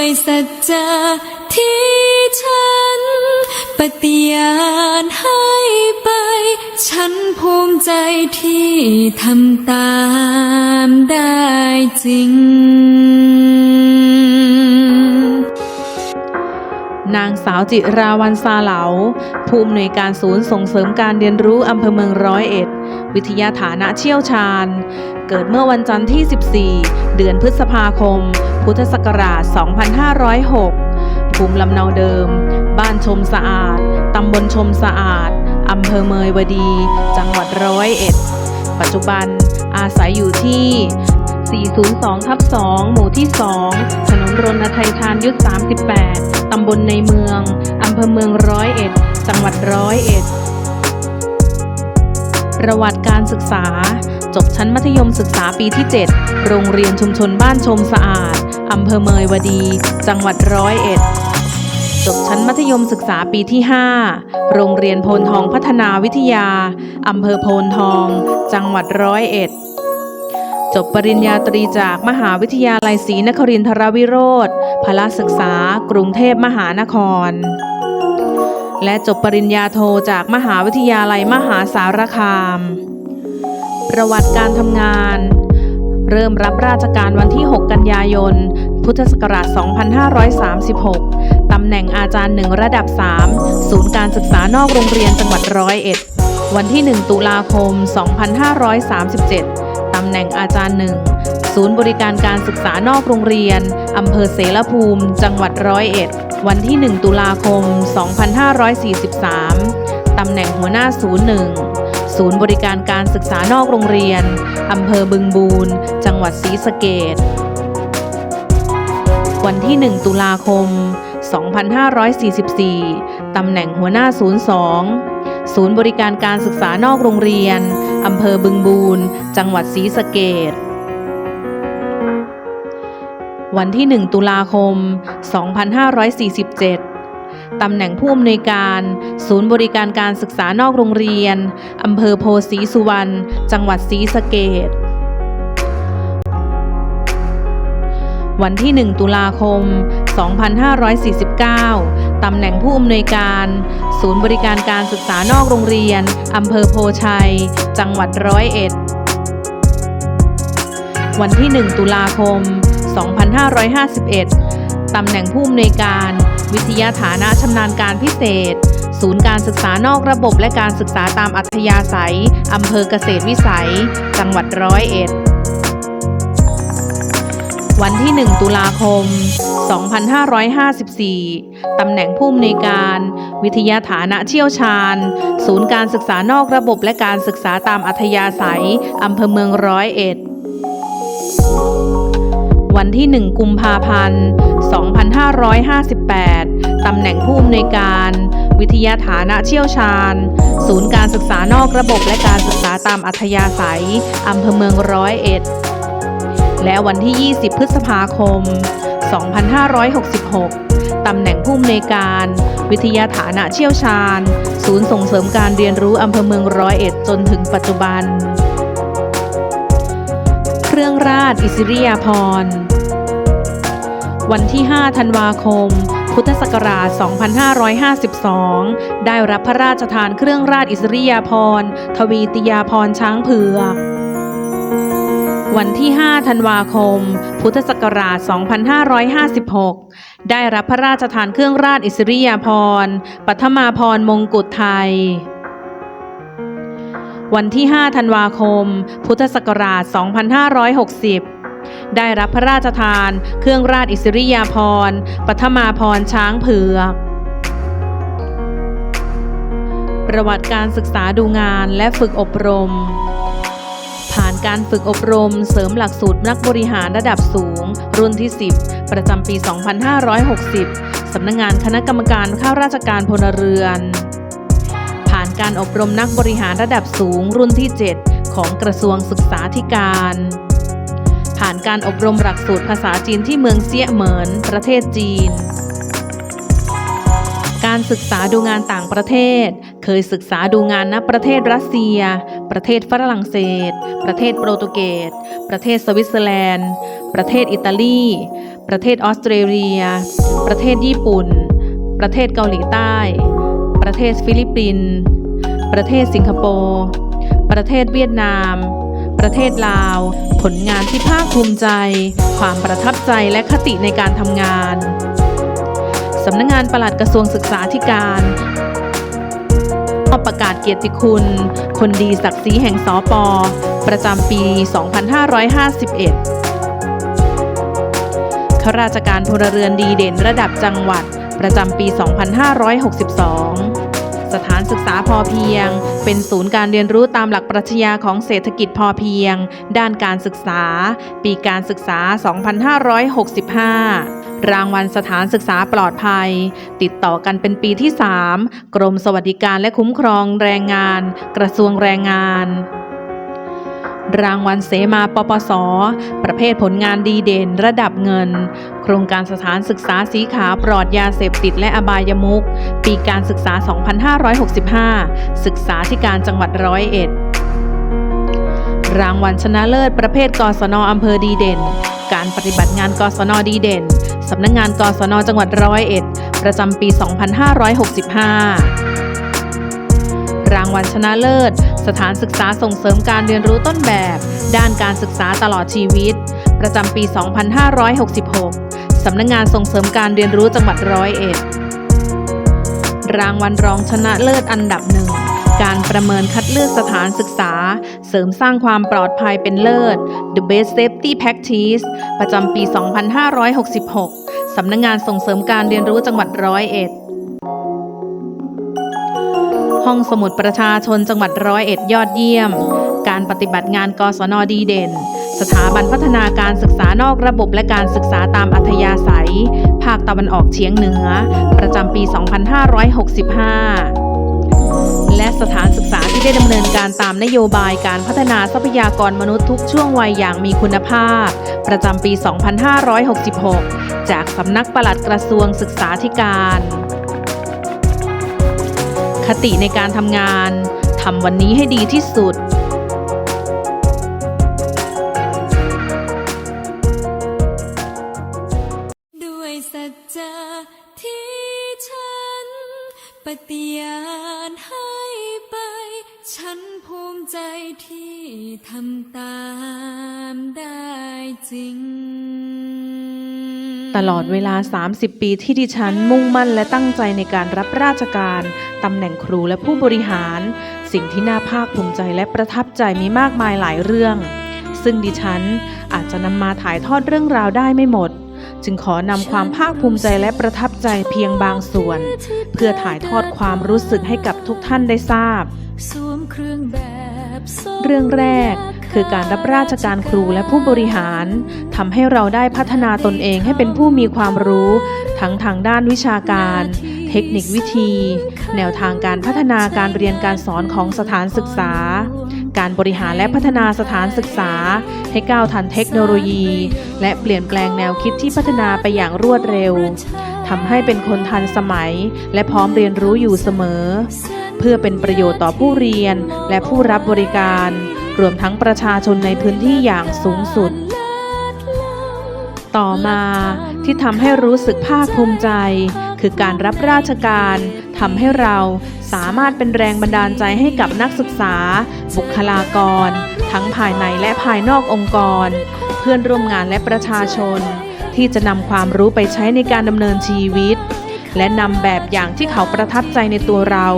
ด้วยสัจจะที่ฉัน ปฏิญาณให้ไป ฉันภูมิใจที่ทำตามได้จริง นางสาวจิราวันซาเหลาผู้อำนวยการศูนย์ส่งเสริมการเรียนรู้อำเภอเมืองร้อยเอ็ด วิทยาฐานะเชี่ยวชาญ เกิดเมื่อวันจันทร์ที่ 14 เดือนพฤษภาคม พุทธศักราช 2506 ภูมิลำเนาเดิม บ้านชมสะอาด ตำบลชมสะอาด อำเภอเมยวดี จังหวัดร้อยเอ็ด ปัจจุบันอาศัยอยู่ที่ 402ทับ2หมู่ที่ 2 ถนนรณทัยทานยุทธ38 ตำบลในเมือง อำเภอเมืองร้อยเอ็ด จังหวัดร้อยเอ็ด ประวัติการศึกษา จบชั้นมัธยมศึกษาปีที่ 7 โรงเรียนชุมชนบ้านชมสะอาด อำเภอเมยวดี จังหวัดร้อยเอ็ด จบชั้นมัธยมศึกษาปีที่ 5 โรงเรียนโพนทองพัฒนาวิทยา อำเภอโพนทอง จังหวัดร้อยเอ็ดจบปริญญาตรีจากมหาวิทยาลัยศรีนครินทรวิโรธพละศึกษา กรุงเทพมหานคร และจบปริญญาโทจากมหาวิทยาลัยมหาสารคาม ประวัติการทำงาน เริ่มรับราชการวันที่ 6 กันยายน พุทธศักราช 2536 ตำแหน่งอาจารย์หนึ่งระดับ 3 ศูนย์การศึกษานอกโรงเรียนจังหวัดร้อยเอ็ด วันที่ 1 ตุลาคม 2537 ตำแหน่งอาจารย์หนึ่งศูนย์บริการการศึกษานอกโรงเรียน อำเภอเสรภูมิ จังหวัดร้อยเอ็ด วันที่ 1 ตุลาคม 2543 ตำแหน่งหัวหน้าศูนย์หนึ่งศูนย์บริการการศึกษานอกโรงเรียน อำเภอบึงบูรจังหวัดศรีสะเกษวันที่ 1 ตุลาคม 2544 ตำแหน่งหัวหน้าศูนย์2ศูนย์บริการการศึกษานอกโรงเรียน อำเภอบึงบูรจังหวัดศรีสะเกษ วันที่ 1 ตุลาคม 2547 ตำแหน่งผู้อำนวยการ ศูนย์บริการการศึกษานอกโรงเรียน อำเภอโพสีสุวรรณ จังหวัดศรีสะเกษวันที่ 1 ตุลาคม 2549 ตำแหน่งผู้อำนวยการ ศูนย์บริการการศึกษานอกโรงเรียน อำเภอโพชัย จังหวัดร้อยเอ็ด วันที่ 1 ตุลาคม 2551 ตำแหน่งผู้อำนวยการ วิทยาฐานะชำนาญการพิเศษ ศูนย์การศึกษานอกระบบและการศึกษาตามอัธยาศัย อำเภอเกษตรวิสัย จังหวัดร้อยเอ็ด วันที่ 1 ตุลาคม 2554 ตำแหน่งผู้อำนวยการ วิทยาฐานะเชี่ยวชาญ ศูนย์การศึกษานอกระบบและการศึกษาตามอัธยาศัย อำเภอเมืองร้อยเอ็ด วันที่ 1 กุมภาพันธ์ 2558 ตำแหน่งผู้อำนวยการ วิทยาฐานะเชี่ยวชาญ ศูนย์การศึกษานอกระบบและการศึกษาตามอัธยาศัย อำเภอเมืองร้อยเอ็ด และวันที่ 20 พฤษภาคม 2566ตำแหน่งผู้อำนวยการ วิทยาฐานะเชี่ยวชาญ ศูนย์ส่งเสริมการเรียนรู้อำเภอเมืองร้อยเอ็ดจนถึงปัจจุบัน ราชอิสริยาภรณ์วันที่ 5 ธันวาคม พุทธศักราช 2552 ได้รับพระราชทานเครื่องราชอิสริยาภรณ์ทวีติยาภรณ์ช้างเผือกวันที่ 5 ธันวาคม พุทธศักราช 2556 ได้รับพระราชทานเครื่องราชอิสริยาภรณ์ปัทมาภรณ์มงกุฎไทย วันที่ 5 ธันวาคม พุทธศักราช 2560 ได้รับพระราชทาน เครื่องราชอิสริยาภรณ์ปัทมาภรณ์ช้างเผือก ประวัติการศึกษาดูงานและฝึกอบรม ผ่านการฝึกอบรมเสริมหลักสูตรนักบริหารระดับสูง รุ่นที่ 10 ประจำปี 2560 สำนักงงานคณะกรรมการข้าราชการพลเรือนผ่าน การอบรมนักบริหารระดับสูงรุ่นที่ 7 ของกระทรวงศึกษาธิการ ผ่านการอบรมหลักสูตรภาษาจีนที่เมืองเซี่ยเหมินประเทศจีน การศึกษาดูงานต่างประเทศ เคยศึกษาดูงานณประเทศรัสเซีย ประเทศฝรั่งเศส ประเทศโปรตุเกส ประเทศสวิตเซอร์แลนด์ ประเทศอิตาลี ประเทศออสเตรเลีย ประเทศญี่ปุ่น ประเทศเกาหลีใต้ประเทศฟิลิปปินส์ ประเทศสิงคโปร์ ประเทศเวียดนาม ประเทศลาว ผลงานที่ภาคภูมิใจ ความประทับใจและคติในการทำงาน สำนักงงานปลัดกระทรวงศึกษาธิการมอบประกาศเกียรติคุณ คนดีศักดิ์ศรีแห่งสอปอประจำปี 2551 ข้าราชการพลเรือนดีเด่นระดับจังหวัดประจำปี 2562 สถานศึกษาพอเพียง เป็นศูนย์การเรียนรู้ตามหลักปรัชญาของเศรษฐกิจพอเพียง ด้านการศึกษา ปีการศึกษา 2565รางวัลสถานศึกษาปลอดภัย ติดต่อกันเป็นปีที่ 3 กรมสวัสดิการและคุ้มครองแรงงาน กระทรวงแรงงาน รางวัลเสมาปปส ประเภทผลงานดีเด่นระดับเงิน โครงการสถานศึกษาสีขาวปลอดยาเสพติดและอบายมุขปีการศึกษา 2565 ศึกษาธิการจังหวัดร้อยเอ็ด รางวัลชนะเลิศประเภทกศนอำเภอดีเด่น การปฏิบัติงานกศนดีเด่น สำนักงงานกศนจังหวัดร้อยเอ็ด ประจำปี 2565 รางวัลชนะเลิศ สถานศึกษาส่งเสริมการเรียนรู้ต้นแบบ ด้านการศึกษาตลอดชีวิต ประจำปี 2566 สำนักงงานส่งเสริมการเรียนรู้จังหวัดร้อยเอ็ดรางวัลรองชนะเลิศอันดับหนึ่ง การประเมินคัดเลือกสถานศึกษา เสริมสร้างความปลอดภัยเป็นเลิศ The Best Safety Practice ประจำปี 2566 สำนักงงานส่งเสริมการเรียนรู้จังหวัดร้อยเอ็ด ห้องสมุดประชาชนจังหวัดร้อยเอ็ดยอดเยี่ยม การปฏิบัติงานกศนดีเด่น สถาบันพัฒนาการศึกษานอกระบบและการศึกษาตามอัธยาศัย ภาคตะวันออกเฉียงเหนือ ประจำปี 2565และสถานศึกษาที่ได้ดำเนินการตามนโยบายการพัฒนาทรัพยากรมนุษย์ทุกช่วงวัยอย่างมีคุณภาพ ประจำปี 2566 จากสำนักปลัดกระทรวงศึกษาธิการ คติในการทำงานทำวันนี้ให้ดีที่สุด ด้วยสัจจะที่ฉัน ปฏิญาณให้ไป ฉันภูมิใจที่ทำตามได้จริง ตลอดเวลา 30 ปีที่ดิฉันมุ่งมั่นและตั้งใจในการรับราชการตำแหน่งครูและผู้บริหาร สิ่งที่น่าภาคภูมิใจและประทับใจมีมากมายหลายเรื่อง ซึ่งดิฉันอาจจะนำมาถ่ายทอดเรื่องราวได้ไม่หมด จึงขอนำความภาคภูมิใจและประทับใจเพียงบางส่วน เพื่อถ่ายทอดความรู้สึกให้กับทุกท่านได้ทราบสวมเครื่องแบบเรื่องแรก คือการรับราชการครูและผู้บริหารทำให้เราได้พัฒนาตนเองให้เป็นผู้มีความรู้ ทั้งทางด้านวิชาการ เทคนิควิธี แนวทางการพัฒนาการเรียนการสอนของสถานศึกษา การบริหารและพัฒนาสถานศึกษา ให้ก้าวทันเทคโนโลยี และเปลี่ยนแปลงแนวคิดที่พัฒนาไปอย่างรวดเร็วทำให้เป็นคนทันสมัย และพร้อมเรียนรู้อยู่เสมอ เพื่อเป็นประโยชน์ต่อผู้เรียนและผู้รับบริการ รวมทั้งประชาชนในพื้นที่อย่างสูงสุด ต่อมาที่ทำให้รู้สึกภาคภูมิใจ คือการรับราชการทำให้เราสามารถเป็นแรงบันดาลใจให้กับนักศึกษา บุคลากร ทั้งภายในและภายนอกองค์กร เพื่อนร่วมงานและประชาชน ที่จะนำความรู้ไปใช้ในการดำเนินชีวิต และนำแบบอย่างที่เขาประทับใจในตัวเรา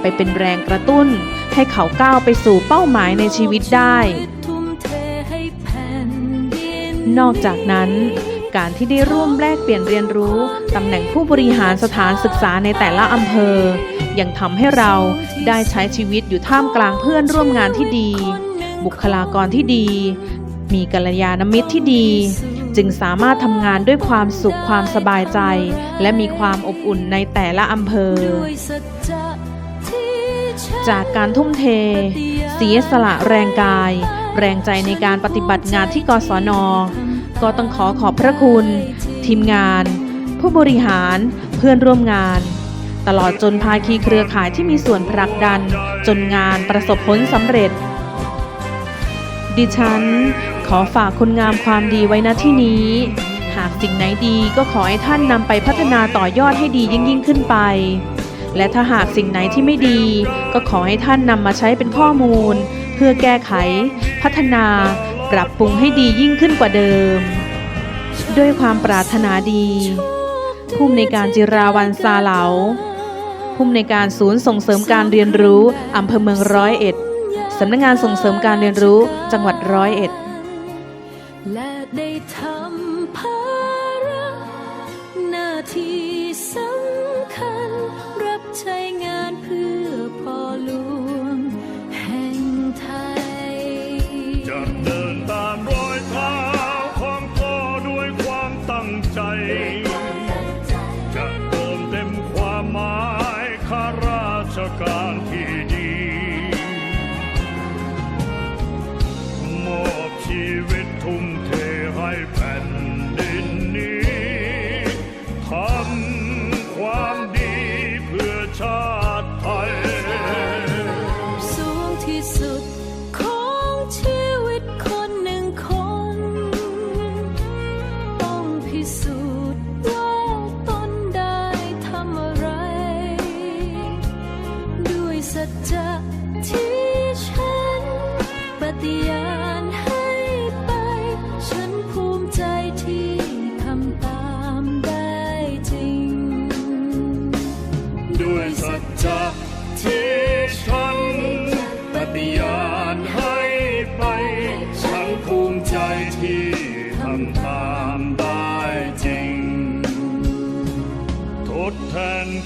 ไปเป็นแรงกระตุ้น ให้เขาก้าวไปสู่เป้าหมายในชีวิตได้ นอกจากนั้น การที่ได้ร่วมแลกเปลี่ยนเรียนรู้ตำแหน่งผู้บริหารสถานศึกษาในแต่ละอำเภอ ยังทำให้เราได้ใช้ชีวิตอยู่ท่ามกลางเพื่อนร่วมงานที่ดี บุคลากรที่ดี มีกัลยาณมิตรที่ดีจึงสามารถทำงานด้วยความสุขความสบายใจ และมีความอบอุ่นในแต่ละอำเภอ จากการทุ่มเท เสียสละแรงกาย แรงใจในการปฏิบัติงานที่กศน ก็ต้องขอขอบพระคุณ ทีมงาน ผู้บริหารเพื่อนร่วมงาน ตลอดจนภาคีเครือข่ายที่มีส่วนผลักดัน จนงานประสบผลสำเร็จ ดิฉัน ขอฝากคุณงามความดีไว้ณที่นี้ หากสิ่งไหนดีก็ขอให้ท่านนำไปพัฒนาต่อยอดให้ดียิ่งยิ่งขึ้นไป และถ้าหากสิ่งไหนที่ไม่ดี ก็ขอให้ท่านนำมาใช้เป็นข้อมูล เพื่อแก้ไข พัฒนา ปรับปรุงให้ดียิ่งขึ้นกว่าเดิม ด้วยความปรารถนาดีผู้อำในการจิราวันซาเหลาผู้อำในการศูนย์ส่งเสริมการเรียนรู้อำเภอเมืองร้อยเอ็ดสำนักงานส่งเสริมการเรียนรู้จังหวัดร้อยเอ็ดและได้ทำภาระหน้าที่สำคัญ ใช้งานเพื่อ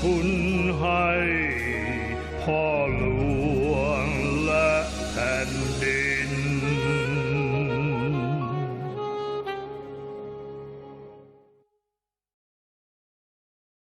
แ